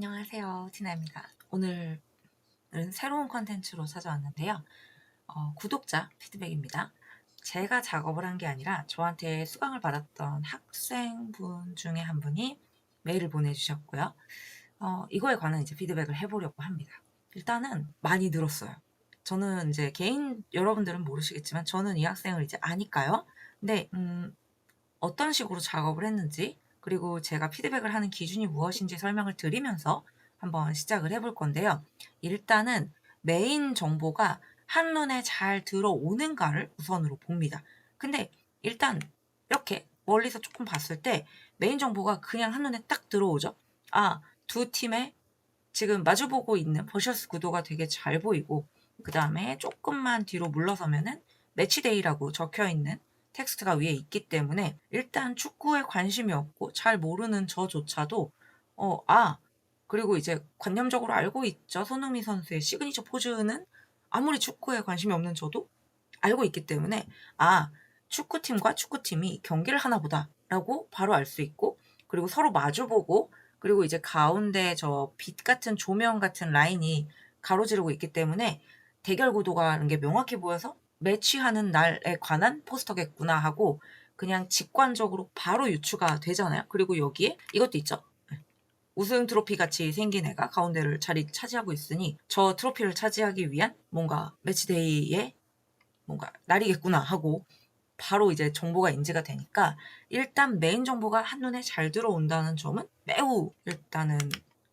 안녕하세요. 티나입니다. 오늘은 새로운 컨텐츠로 찾아왔는데요. 어, 구독자 피드백입니다. 제가 작업을 한 게 아니라 저한테 수강을 받았던 학생분 중에 한 분이 메일을 보내주셨고요. 어, 이거에 관한 이제 피드백을 해보려고 합니다. 일단은 많이 늘었어요. 저는 이제 개인 여러분들은 모르시겠지만 저는 이 학생을 이제 아니까요. 근데 음, 어떤 식으로 작업을 했는지 그리고 제가 피드백을 하는 기준이 무엇인지 설명을 드리면서 한번 시작을 해볼 건데요. 일단은 메인 정보가 한눈에 잘 들어오는가를 우선으로 봅니다. 근데 일단 이렇게 멀리서 조금 봤을 때 메인 정보가 그냥 한눈에 딱 들어오죠. 아, 두 팀의 지금 마주보고 있는 버셔스 구도가 되게 잘 보이고 그 다음에 조금만 뒤로 물러서면은 매치데이라고 적혀 있는 텍스트가 위에 있기 때문에 일단 축구에 관심이 없고 잘 모르는 저조차도 어, 아, 그리고 이제 관념적으로 알고 있죠. 손흥민 선수의 시그니처 포즈는 아무리 축구에 관심이 없는 저도 알고 있기 때문에 아, 축구팀과 축구팀이 경기를 하나 보다라고 바로 알 수 있고 그리고 서로 마주보고 그리고 이제 가운데 저 빛 같은 조명 같은 라인이 가로지르고 있기 때문에 대결 구도가 하는 게 명확히 보여서 매치하는 날에 관한 포스터겠구나 하고 그냥 직관적으로 바로 유추가 되잖아요. 그리고 여기에 이것도 있죠. 네. 우승 트로피 같이 생긴 애가 가운데를 자리 차지하고 있으니 저 트로피를 차지하기 위한 뭔가 매치데이에 뭔가 날이겠구나 하고 바로 이제 정보가 인지가 되니까 일단 메인 정보가 한눈에 잘 들어온다는 점은 매우 일단은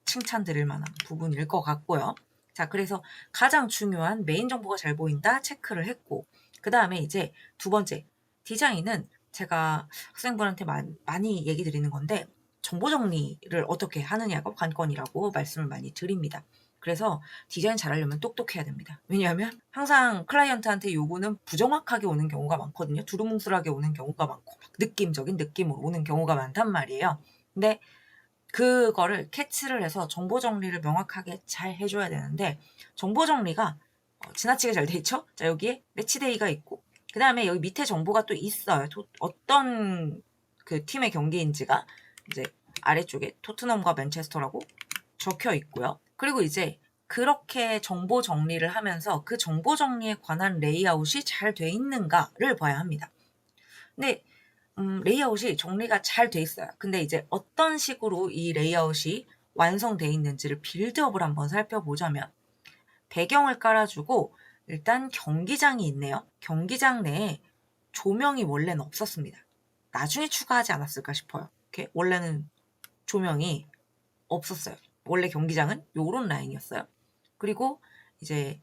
칭찬드릴 만한 부분일 것 같고요. 자, 그래서 가장 중요한 메인 정보가 잘 보인다 체크를 했고, 그 다음에 이제 두 번째, 디자인은 제가 학생분한테 많이 얘기 드리는 건데, 정보 정리를 어떻게 하느냐가 관건이라고 말씀을 많이 드립니다. 그래서 디자인 잘하려면 똑똑해야 됩니다. 왜냐하면 항상 클라이언트한테 요구는 부정확하게 오는 경우가 많거든요. 두루뭉술하게 오는 경우가 많고 느낌적인 느낌으로 오는 경우가 많단 말이에요. 근데 그거를 캐치를 해서 정보 정리를 명확하게 잘 해줘야 되는데 정보 정리가 어, 지나치게 잘 돼 있죠? 자 여기에 매치데이가 있고 그 다음에 여기 밑에 정보가 또 있어요. 도, 어떤 그 팀의 경기인지가 이제 아래쪽에 토트넘과 맨체스터라고 적혀 있고요. 그리고 이제 그렇게 정보 정리를 하면서 그 정보 정리에 관한 레이아웃이 잘 돼 있는가를 봐야 합니다. 근데 음, 레이아웃이 정리가 잘 돼 있어요. 근데 이제 어떤 식으로 이 레이아웃이 완성돼 있는지를 빌드업을 한번 살펴보자면 배경을 깔아주고 일단 경기장이 있네요. 경기장 내에 조명이 원래는 없었습니다. 나중에 추가하지 않았을까 싶어요. 이렇게 원래는 조명이 없었어요. 원래 경기장은 요런 라인이었어요. 그리고 이제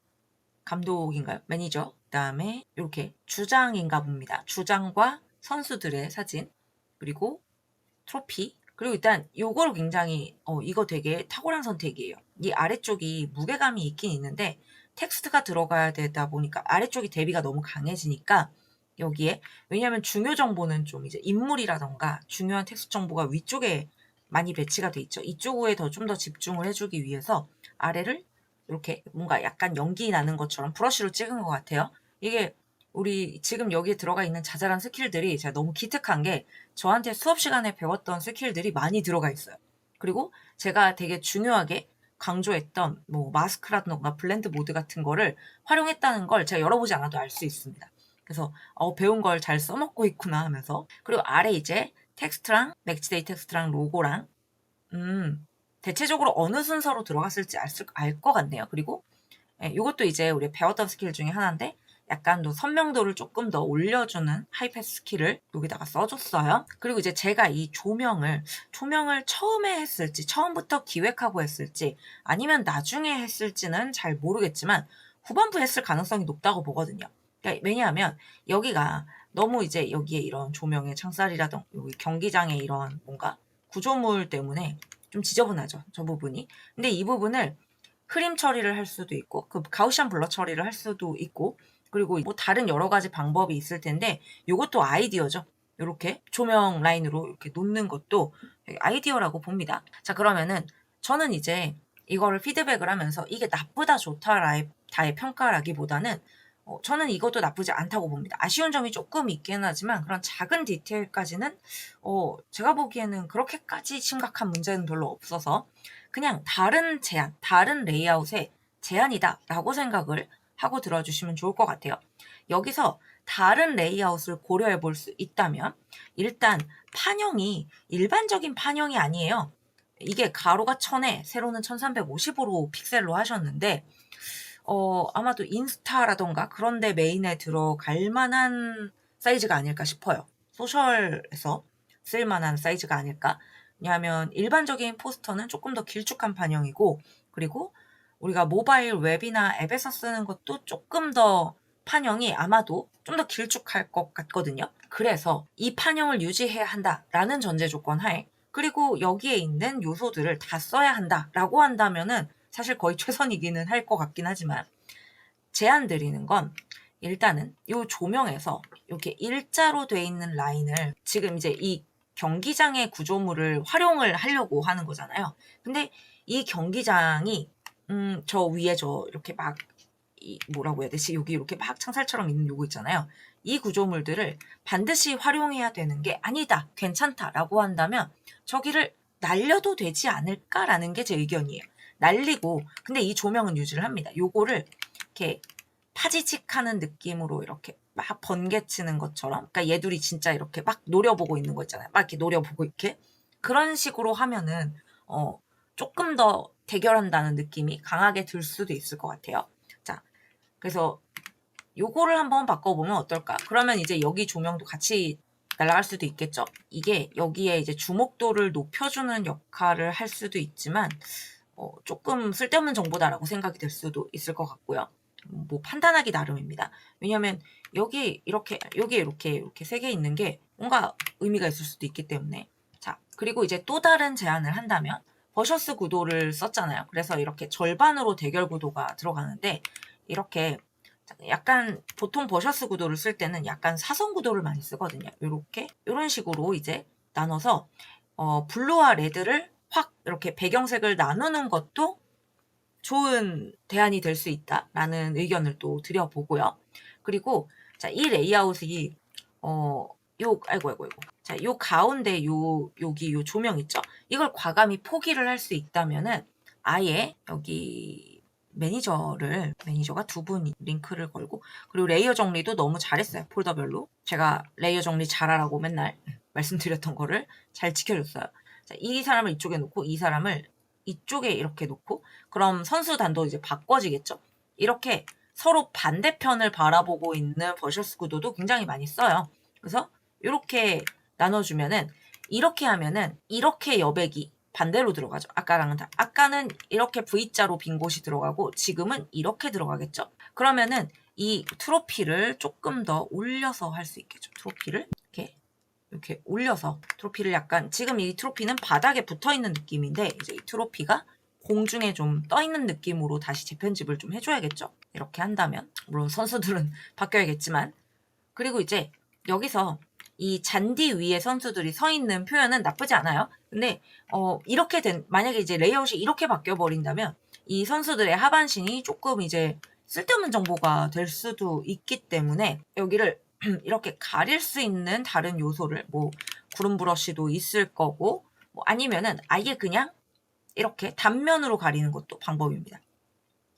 감독인가요? 매니저. 그다음에 이렇게 주장인가 봅니다. 주장과 선수들의 사진 그리고 트로피 그리고 일단 요거를 굉장히 어 이거 되게 탁월한 선택이에요. 이 아래쪽이 무게감이 있긴 있는데 텍스트가 들어가야 되다 보니까 아래쪽이 대비가 너무 강해지니까 여기에 왜냐하면 중요 정보는 좀 이제 인물이라던가 중요한 텍스트 정보가 위쪽에 많이 배치가 돼 있죠. 이쪽에 더 좀 더 집중을 해주기 위해서 아래를 이렇게 뭔가 약간 연기 나는 것처럼 브러쉬로 찍은 것 같아요. 이게 우리 지금 여기에 들어가 있는 자잘한 스킬들이 제가 너무 기특한 게 저한테 수업 시간에 배웠던 스킬들이 많이 들어가 있어요. 그리고 제가 되게 중요하게 강조했던 뭐 마스크라든가 블렌드 모드 같은 거를 활용했다는 걸 제가 열어보지 않아도 알 수 있습니다. 그래서 어, 배운 걸 잘 써먹고 있구나 하면서 그리고 아래 이제 텍스트랑 맥치데이 텍스트랑 로고랑 음 대체적으로 어느 순서로 들어갔을지 알 것 같네요. 그리고 예, 이것도 이제 우리 배웠던 스킬 중에 하나인데 약간 더 선명도를 조금 더 올려주는 하이패스 스킬을 여기다가 써줬어요. 그리고 이제 제가 이 조명을, 조명을 처음에 했을지, 처음부터 기획하고 했을지, 아니면 나중에 했을지는 잘 모르겠지만, 후반부 했을 가능성이 높다고 보거든요. 그러니까 왜냐하면 여기가 너무 이제 여기에 이런 조명의 창살이라든 여기 경기장의 이런 뭔가 구조물 때문에 좀 지저분하죠. 저 부분이. 근데 이 부분을 흐림 처리를 할 수도 있고 그 가우시안 블러 처리를 할 수도 있고 그리고 뭐 다른 여러 가지 방법이 있을 텐데 이것도 아이디어죠. 이렇게 조명 라인으로 이렇게 놓는 것도 아이디어라고 봅니다. 자 그러면은 저는 이제 이거를 피드백을 하면서 이게 나쁘다 좋다라의 평가라기보다는 어, 저는 이것도 나쁘지 않다고 봅니다. 아쉬운 점이 조금 있긴 하지만 그런 작은 디테일까지는 어, 제가 보기에는 그렇게까지 심각한 문제는 별로 없어서 그냥 다른 제안, 다른 레이아웃의 제안이다라고 생각을 하고 들어주시면 좋을 것 같아요. 여기서 다른 레이아웃을 고려해 볼 수 있다면 일단 판형이 일반적인 판형이 아니에요. 이게 가로가 1000에 세로는 1350으로 픽셀로 하셨는데 어, 아마도 인스타라던가 그런데 메인에 들어갈 만한 사이즈가 아닐까 싶어요. 소셜에서 쓸 만한 사이즈가 아닐까? 왜냐하면 일반적인 포스터는 조금 더 길쭉한 판형이고 그리고 우리가 모바일 웹이나 앱에서 쓰는 것도 조금 더 판형이 아마도 좀 더 길쭉할 것 같거든요. 그래서 이 판형을 유지해야 한다라는 전제 조건 하에 그리고 여기에 있는 요소들을 다 써야 한다라고 한다면은 사실 거의 최선이기는 할 것 같긴 하지만 제안 드리는 건 일단은 이 조명에서 이렇게 일자로 돼 있는 라인을 지금 이제 이 경기장의 구조물을 활용을 하려고 하는 거잖아요. 근데 이 경기장이 음, 저 위에 저 이렇게 막 이 뭐라고 해야 되지? 여기 이렇게 막 창살처럼 있는 요거 있잖아요. 이 구조물들을 반드시 활용해야 되는 게 아니다, 괜찮다라고 한다면 저기를 날려도 되지 않을까라는 게 제 의견이에요. 날리고 근데 이 조명은 유지를 합니다. 요거를 이렇게 파지직하는 느낌으로 이렇게 막 번개치는 것처럼 그러니까 얘들이 진짜 이렇게 막 노려보고 있는 거 있잖아요. 막 이렇게 노려보고 이렇게 그런 식으로 하면은 어 조금 더 대결한다는 느낌이 강하게 들 수도 있을 것 같아요. 자, 그래서 요거를 한번 바꿔보면 어떨까? 그러면 이제 여기 조명도 같이 날아갈 수도 있겠죠? 이게 여기에 이제 주목도를 높여주는 역할을 할 수도 있지만, 어, 조금 쓸데없는 정보다라고 생각이 될 수도 있을 것 같고요. 뭐 판단하기 나름입니다. 왜냐면 여기 이렇게, 여기 이렇게, 이렇게 세 개 있는 게 뭔가 의미가 있을 수도 있기 때문에. 자, 그리고 이제 또 다른 제안을 한다면, 버셔스 구도를 썼잖아요. 그래서 이렇게 절반으로 대결 구도가 들어가는데, 이렇게 약간 보통 버셔스 구도를 쓸 때는 약간 사선 구도를 많이 쓰거든요. 이렇게 이런 식으로 이제 나눠서 어, 블루와 레드를 확 이렇게 배경색을 나누는 것도 좋은 대안이 될 수 있다라는 의견을 또 드려보고요. 그리고 자, 이 레이아웃이 어, 요 아이고 아이고 아이고. 자, 요 가운데 요 여기 요 조명 있죠? 이걸 과감히 포기를 할 수 있다면은 아예 여기 매니저를 매니저가 두 분 링크를 걸고 그리고 레이어 정리도 너무 잘했어요 폴더별로. 제가 레이어 정리 잘하라고 맨날 말씀드렸던 거를 잘 지켜줬어요. 자, 이 사람을 이쪽에 놓고 이 사람을 이쪽에 이렇게 놓고 그럼 선수 단도 이제 바꿔지겠죠? 이렇게 서로 반대편을 바라보고 있는 버셔스 구도도 굉장히 많이 써요. 그래서 이렇게 나눠주면은 이렇게 하면은 이렇게 여백이 반대로 들어가죠. 아까랑은 다. 아까는 이렇게 V자로 빈 곳이 들어가고 지금은 이렇게 들어가겠죠. 그러면은 이 트로피를 조금 더 올려서 할 수 있겠죠. 트로피를 이렇게 이렇게 올려서 트로피를 약간 지금 이 트로피는 바닥에 붙어 있는 느낌인데 이제 이 트로피가 공중에 좀 떠 있는 느낌으로 다시 재편집을 좀 해줘야겠죠. 이렇게 한다면 물론 선수들은 바뀌어야겠지만 그리고 이제 여기서 이 잔디 위에 선수들이 서 있는 표현은 나쁘지 않아요. 근데 어 이렇게 된 만약에 이제 레이아웃이 이렇게 바뀌어 버린다면 이 선수들의 하반신이 조금 이제 쓸데없는 정보가 될 수도 있기 때문에 여기를 이렇게 가릴 수 있는 다른 요소를 뭐 구름 브러쉬도 있을 거고 뭐 아니면은 아예 그냥 이렇게 단면으로 가리는 것도 방법입니다.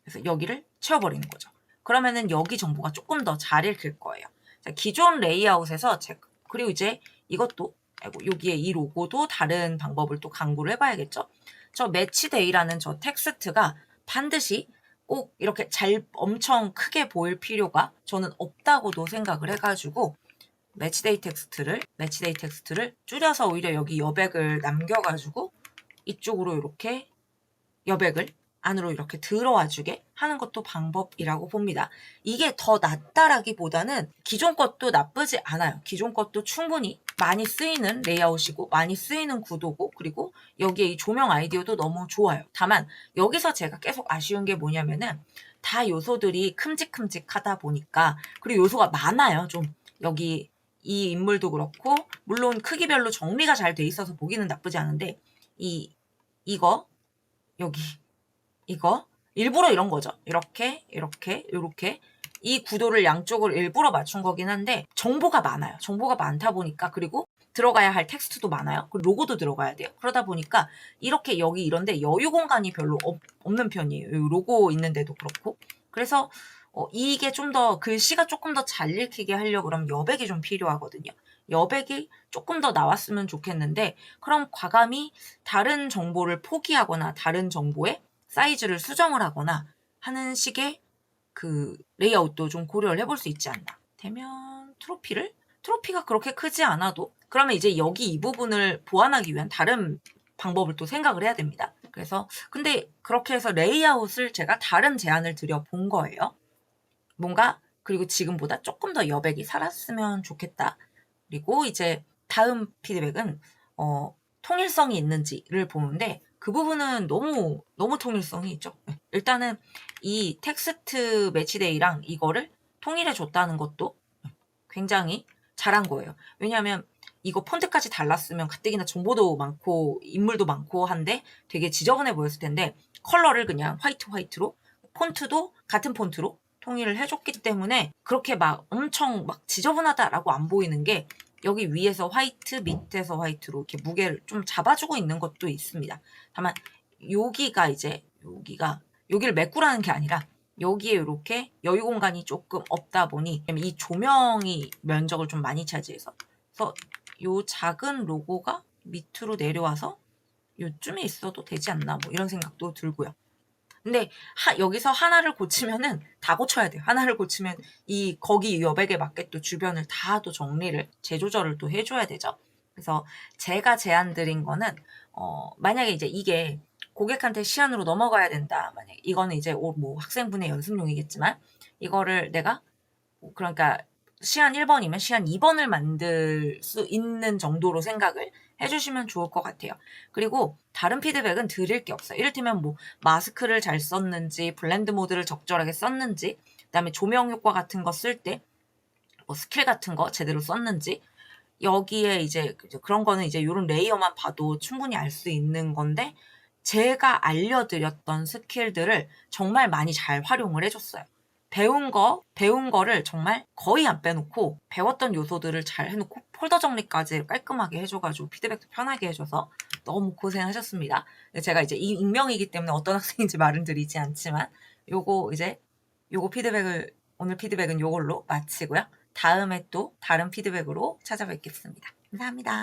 그래서 여기를 채워버리는 거죠. 그러면은 여기 정보가 조금 더 잘 읽힐 거예요. 자, 기존 레이아웃에서 제 그리고 이제 이것도 아이고 여기에 이 로고도 다른 방법을 또 강구를 해봐야겠죠. 저 매치데이라는 저 텍스트가 반드시 꼭 이렇게 잘 엄청 크게 보일 필요가 저는 없다고도 생각을 해가지고 매치데이 텍스트를 매치데이 텍스트를 줄여서 오히려 여기 여백을 남겨가지고 이쪽으로 이렇게 여백을 안으로 이렇게 들어와 주게 하는 것도 방법이라고 봅니다. 이게 더 낫다라기보다는 기존 것도 나쁘지 않아요. 기존 것도 충분히 많이 쓰이는 레이아웃이고 많이 쓰이는 구도고 그리고 여기에 이 조명 아이디어도 너무 좋아요. 다만 여기서 제가 계속 아쉬운 게 뭐냐면은 다 요소들이 큼직큼직하다 보니까 그리고 요소가 많아요. 좀 여기 이 인물도 그렇고 물론 크기별로 정리가 잘 돼 있어서 보기는 나쁘지 않은데 이 이거 여기 이거 일부러 이런 거죠. 이렇게 이렇게 이렇게 이 구도를 양쪽을 일부러 맞춘 거긴 한데 정보가 많아요. 정보가 많다 보니까 그리고 들어가야 할 텍스트도 많아요. 그리고 로고도 들어가야 돼요. 그러다 보니까 이렇게 여기 이런데 여유 공간이 별로 없, 는 편이에요. 이 로고 있는데도 그렇고. 그래서 어, 이게 좀 더 글씨가 조금 더 잘 읽히게 하려고 그러면 여백이 좀 필요하거든요. 여백이 조금 더 나왔으면 좋겠는데 그럼 과감히 다른 정보를 포기하거나 다른 정보의 사이즈를 수정을 하거나 하는 식의 그 레이아웃도 좀 고려를 해볼 수 있지 않나. 되면 트로피를 트로피가 그렇게 크지 않아도 그러면 이제 여기 이 부분을 보완하기 위한 다른 방법을 또 생각을 해야 됩니다. 그래서 근데 그렇게 해서 레이아웃을 제가 다른 제안을 드려 본 거예요. 뭔가 그리고 지금보다 조금 더 여백이 살았으면 좋겠다. 그리고 이제 다음 피드백은 어, 통일성이 있는지를 보는데 그 부분은 너무 너무 통일성이 있죠. 네. 일단은 이 텍스트 매치데이랑 이거를 통일해 줬다는 것도 굉장히 잘한 거예요. 왜냐하면 이거 폰트까지 달랐으면 가뜩이나 정보도 많고 인물도 많고 한데 되게 지저분해 보였을 텐데 컬러를 그냥 화이트 화이트로 폰트도 같은 폰트로 통일을 해줬기 때문에 그렇게 막 엄청 막 지저분하다라고 안 보이는 게 여기 위에서 화이트 밑에서 화이트로 이렇게 무게를 좀 잡아주고 있는 것도 있습니다. 다만 여기가 이제 여기가 여기를 메꾸라는 게 아니라 여기에 이렇게 여유 공간이 조금 없다 보니 이 조명이 면적을 좀 많이 차지해서 그래서 요 작은 로고가 밑으로 내려와서 요쯤에 있어도 되지 않나 뭐 이런 생각도 들고요. 근데 하, 여기서 하나를 고치면은 다 고쳐야 돼요. 하나를 고치면 이 거기 여백에 맞게 또 주변을 다 또 정리를 재조절을 또 해줘야 되죠. 그래서 제가 제안 드린 거는 어, 만약에 이제 이게 고객한테 시안으로 넘어가야 된다. 만약 이거는 이제 뭐 학생분의 연습용이겠지만 이거를 내가 그러니까 시안 1번이면 시안 2번을 만들 수 있는 정도로 생각을 해주시면 좋을 것 같아요. 그리고 다른 피드백은 드릴 게 없어요. 이를테면 뭐 마스크를 잘 썼는지, 블렌드 모드를 적절하게 썼는지, 그다음에 조명 효과 같은 거 쓸 때 뭐 스킬 같은 거 제대로 썼는지 여기에 이제 그런 거는 이제 이런 레이어만 봐도 충분히 알 수 있는 건데 제가 알려드렸던 스킬들을 정말 많이 잘 활용을 해줬어요. 배운 거, 배운 거를 정말 거의 안 빼놓고 배웠던 요소들을 잘 해놓고 폴더 정리까지 깔끔하게 해줘가지고 피드백도 편하게 해줘서 너무 고생하셨습니다. 제가 이제 이 익명이기 때문에 어떤 학생인지 말은 드리지 않지만 요거 이제 요거 피드백을 오늘 피드백은 요걸로 마치고요. 다음에 또 다른 피드백으로 찾아뵙겠습니다. 감사합니다.